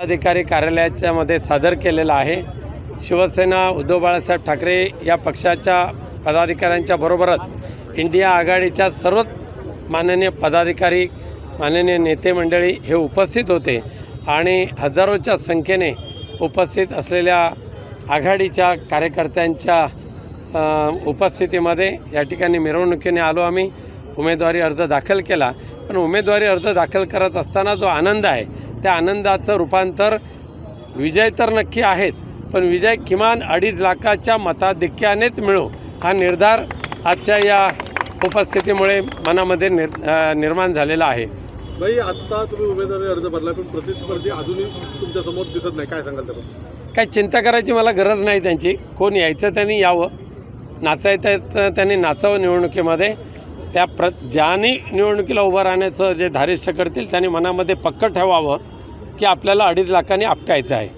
जिल्हाधिकारी कार्यालयाच्या मध्ये सादर केलेला आहे. शिवसेना उद्धव बाळासाहेब ठाकरे या पक्षाच्या पदाधिकाऱ्यांच्या बरोबरच इंडिया आघाडीच्या सर्वच माननीय पदाधिकारी माननीय नेते मंडळी हे उपस्थित होते आणि हजारोच्या संख्येने उपस्थित असलेल्या आघाडीच्या कार्यकर्त्यांच्या उपस्थितीमध्ये या ठिकाणी मिरवणुकीने आलो आम्ही. उमेदवारी अर्ज दाखल केला. पण उमेदवारी अर्ज दाखल करत असताना जो आनंद आहे त्या आनंदाचं रूपांतर विजय तर नक्की आहेच पण विजय किमान अडीच लाखाच्या मताधिक्यानेच मिळू हा निर्धार आजच्या या उपस्थितीमुळे मनामध्ये निर निर्माण झालेला आहे. भाई आता तुम्ही उमेदवारी अर्ज भरला पण प्रतिस्पर्धी अजूनही तुमच्यासमोर दिसत नाही. काय सांगाल त्याबद्दल? काही चिंता करायची मला गरज नाही त्यांची. कोण यायचं त्यांनी यावं. नाचायचं त्यांनी नाचावं निवडणुकीमध्ये. त्या प्र ज्यांनी निवडणुकीला उभं राहण्याचं जे धारिष्ठ करतील त्यांनी मनामध्ये पक्क ठेवावं की आपल्याला अडीच लाखांनी आपटायचं आहे.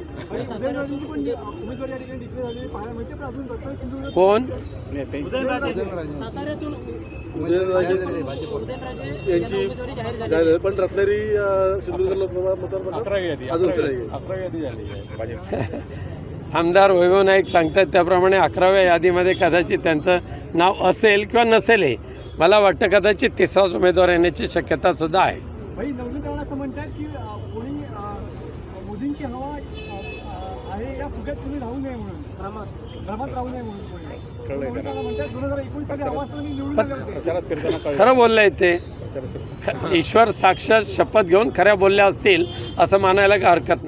कोण? यांची जाहीर पण रत्नागिरी सिंधुदुर्ग लोकसभा मतदारसंघात आमदार वैभव नाईक सांगतात त्याप्रमाणे अकराव्या यादीमध्ये कदाचित त्यांचं नाव असेल किंवा नसेल हे मला वाटतं कदाचित तिसराच उमेदवार येण्याची हवा अं, आहे. खरं बोललंय ते. ख- ईश्वर साक्षात शपथ घेऊन खऱ्या बोलल्या असतील असं मानायला काय हरकत नाही.